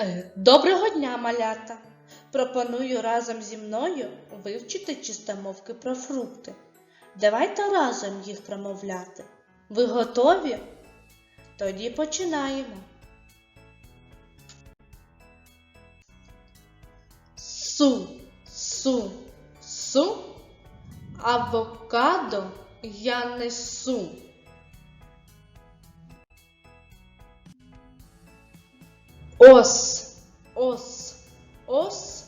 Е, Доброго дня, малята! Пропоную разом зі мною вивчити чистомовки про фрукти. Давайте разом їх промовляти. Ви готові? Тоді починаємо. Су, су, су, авокадо я несу. Ос, ос, ос,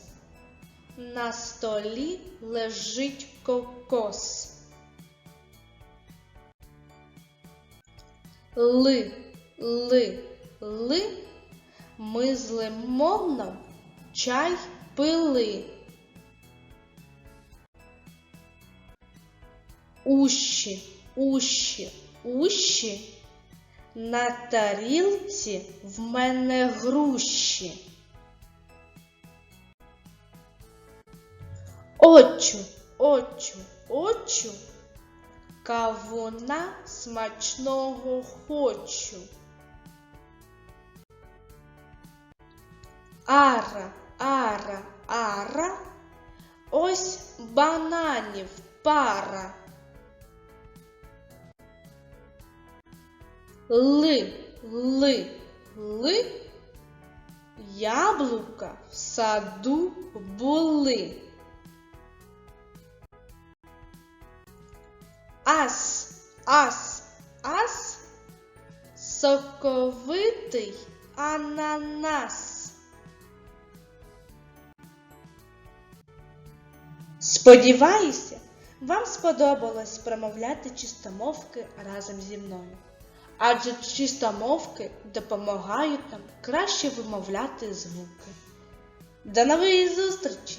на столі лежить кокос. Ли, ли, ли, ми з лимоном чай пили. Ущі, ущі, ущі, на тарілці в мене груші. Очу, очу, очу, кавуна смачного хочу. Ара, ара, ара, ось бананів пара. Ли, ли, ли, яблука в саду були. Ас, ас, ас, соковитий ананас. Сподіваюся, вам сподобалось промовляти чистомовки разом зі мною. Адже чистомовки допомагають нам краще вимовляти звуки. До нової зустрічі!